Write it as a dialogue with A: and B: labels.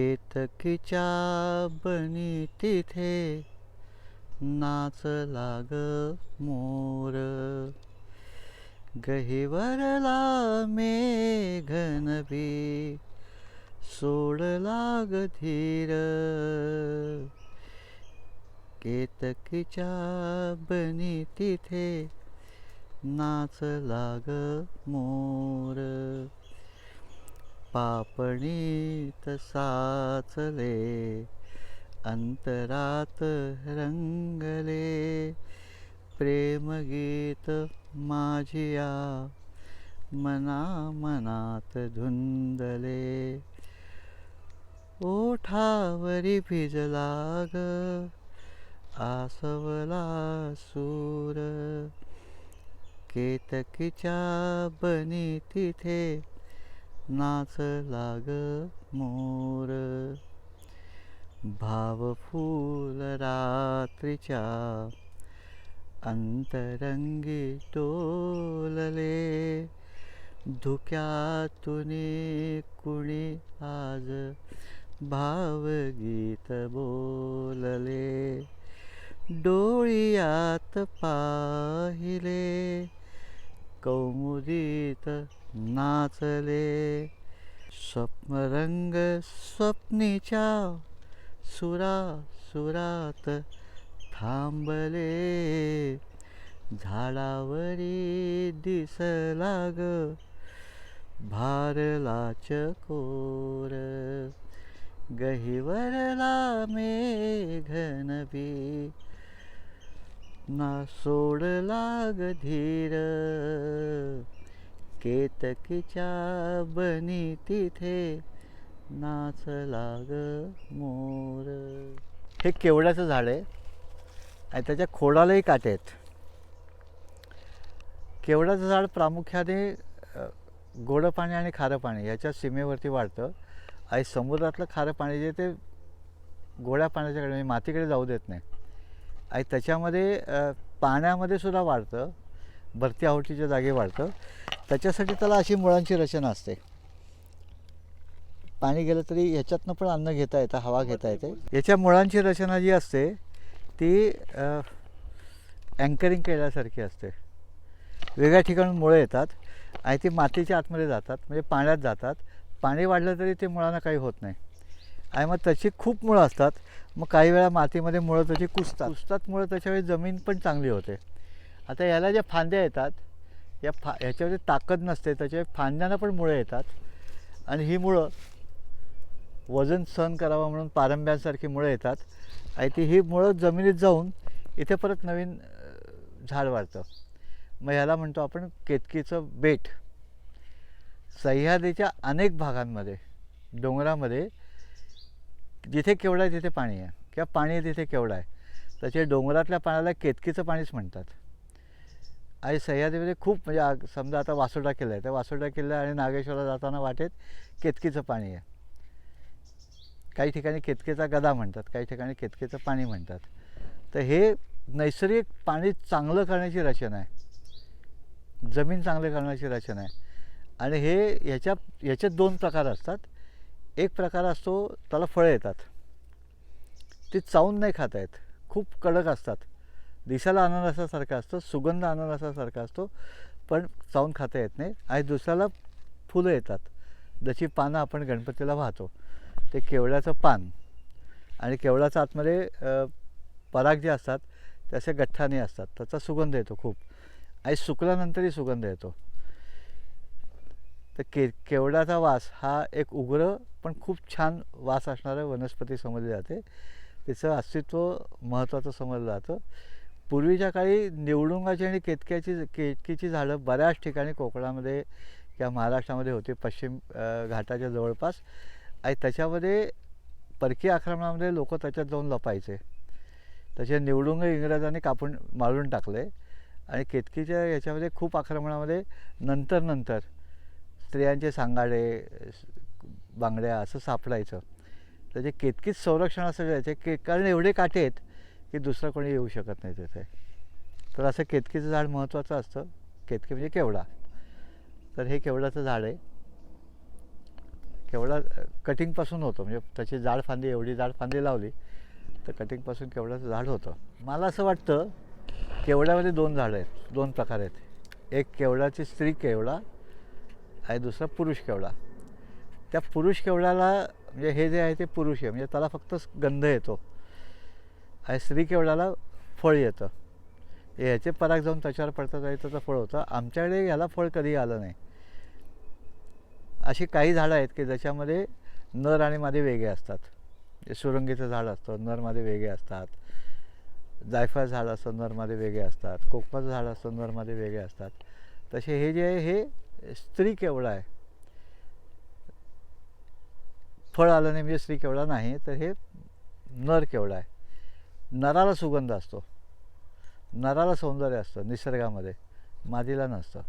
A: केतकीच्या बनी तिथे नाच लाग मोर. गहिवरला मेघनभी सोड लाग धीर. केतकीच्या बनी तिथे नाच लाग मोर. पापणीत साचले अंतरात रंगले. प्रेमगीत माझिया मना मनात धुंदले. ओठावरी भिजला ग आसवला सूर. केतकीच्या बनी तिथे नाच लाग मोर. भाव फूल रात्रीच्या अंतरंगी टोलले धुक्यातून कुणी आज भावगीत बोलले. डोळ्यात पाहिले कौमुदीत नाचले स्वप्नरंग स्वप्नीच्या सुरा सुरात थांबले। झाडावरी दिसला ग भारलाच कोर गहिवरला मेघनभी ना सोडला ग धीर। केतकीच्या बनी तिथे नाच लाग मोर. हे केवड्याचं झाड आहे आणि त्याच्या खोडालाही काटे आहेत. केवड्याचं झाड प्रामुख्याने गोडं पाणी आणि खारं पाणी याच्या सीमेवरती वाढतं. आणि समुद्रातलं खारं पाणी जे ते गोड्या पाण्याच्याकडे म्हणजे मातीकडे जाऊ देत नाही. आणि त्याच्यामध्ये पाण्यामध्ये सुद्धा वाढतं. भरती आवटीच्या जागी वाढतं. त्याच्यासाठी त्याला अशी मुळांची रचना असते. पाणी गेलं तरी ह्याच्यातनं पण अन्न घेता येतं हवा घेता येते. याच्या मुळांची रचना जी असते ती अँकरिंग केल्यासारखी असते. वेगळ्या ठिकाणून मुळं येतात आणि ती मातीच्या आतमध्ये जातात म्हणजे पाण्यात जातात. पाणी वाढलं तरी ते मुळांना काही होत नाही. आणि मग त्याची खूप मुळं असतात. मग काही वेळा मातीमध्ये मुळं त्याची कुसतात कुसतात मुळं त्याच्यावेळी जमीन पण चांगली होते. आता याला ज्या फांद्या येतात या फा ह्याच्यावरती ताकद नसते त्याच्या फांद्यांना पण मुळं येतात. आणि ही मुळं वजन सहन करावं म्हणून पारंब्यांसारखी मुळं येतात. आणि ती ही मुळं जमिनीत जाऊन इथे परत नवीन झाड वाढतं. मग ह्याला म्हणतो आपण केतकीचं बेट. सह्याद्रीच्या अनेक भागांमध्ये डोंगरामध्ये जिथे केवढा आहे तिथे पाणी आहे. किंवा पाणी आहे तिथे केवढा आहे. त्याच्या डोंगरातल्या पाण्याला केतकीचं पाणीच म्हणतात. आणि सह्याद्रीमध्ये म्हणजे खूप म्हणजे आ- समजा आता वासोडा किल्ला आहे. त्या वासोडा किल्ला आणि नागेश्वरला जाताना वाटेत केतकीचं पाणी आहे. काही ठिकाणी केतकेचा गदा म्हणतात काही ठिकाणी केतकेचं पाणी म्हणतात. तर हे नैसर्गिक पाणी चांगलं करण्याची रचना आहे. जमीन चांगलं करण्याची रचना आहे. आणि हे ह्याच्या ह्याच्यात दोन प्रकार असतात. एक प्रकार असतो त्याला फळं येतात. ती चावून नाही खाता येत खूप कडक असतात. दिसायला अननसासारखा असतो सुगंध अननसासारखा असतो पण चावून खाता येत नाही. आणि दुसऱ्याला फुलं येतात. जशी पानं आपण गणपतीला वाहतो ते केवड्याचं पान आणि केवळ्याचं आतमध्ये पराग जे असतात ते असे गठ्ठाने असतात. त्याचा सुगंध येतो खूप. आणि सुकल्यानंतरही सुगंध येतो. तर के केवड्याचा वास हा एक उग्र पण खूप छान वास असणारं वनस्पती समजली जाते. तिचं अस्तित्व महत्त्वाचं समजलं जातं. पूर्वीच्या काळी निवडुंगाची आणि केतक्याची केतकीची झाडं बऱ्याच ठिकाणी कोकणामध्ये किंवा महाराष्ट्रामध्ये होती. पश्चिम घाटाच्या जवळपास. आणि त्याच्यामध्ये परकीय आक्रमणामध्ये लोक त्याच्यात जाऊन लपायचे. त्याचे निवडुंग इंग्रजांनी कापून मारून टाकले. आणि केतकीच्या याच्यामध्ये खूप आक्रमणामध्ये नंतर नंतर स्त्रियांचे सांगाडे बांगड्या असं सापडायचं. त्याचे केतकीच संरक्षण असं जायचे के कारण एवढे काटे आहेत की दुसरं कोणी येऊ शकत नाही तिथे. तर असं केतकीचं झाड महत्त्वाचं असतं. केतकी म्हणजे केवडा. तर हे केवडाचं झाड आहे. केवडा कटिंगपासून होतो. म्हणजे त्याची जाड फांदी एवढी जाड फांदी लावली तर कटिंगपासून केवडाचं झाड होतं. मला असं वाटतं केवड्यामध्ये दोन झाडं आहेत. दोन प्रकार आहेत. एक केवडाची स्त्री केवडा आणि दुसरा पुरुष केवडा. त्या पुरुष केवड्याला म्हणजे हे जे आहे ते पुरुष आहे. म्हणजे त्याला फक्त गंध येतो. आणि स्त्री फळ येतं. ह्याचे पराग जाऊन त्याच्यावर पडतात आणि त्याचं फळ होतं. आमच्याकडे ह्याला फळ कधी आलं नाही. अशी काही झाडं आहेत की ज्याच्यामध्ये नर आणि मादी वेगळे असतात. सुरंगीचं झाड असतं नर मादी वेगळे असतात. जायफळ झाड असतं नरमध्ये वेगळे असतात. कोकमाचं झाड असतं नरमध्ये वेगळे असतात. तसे हे जे आहे हे स्त्री केवढा आहे. फळ आलं नाही म्हणजे स्त्री केवढा नाही तर हे नर केवढा आहे. नराला सुगंध असतो. नराला सौंदर्य असतं निसर्गामध्ये. मादीला नसतं.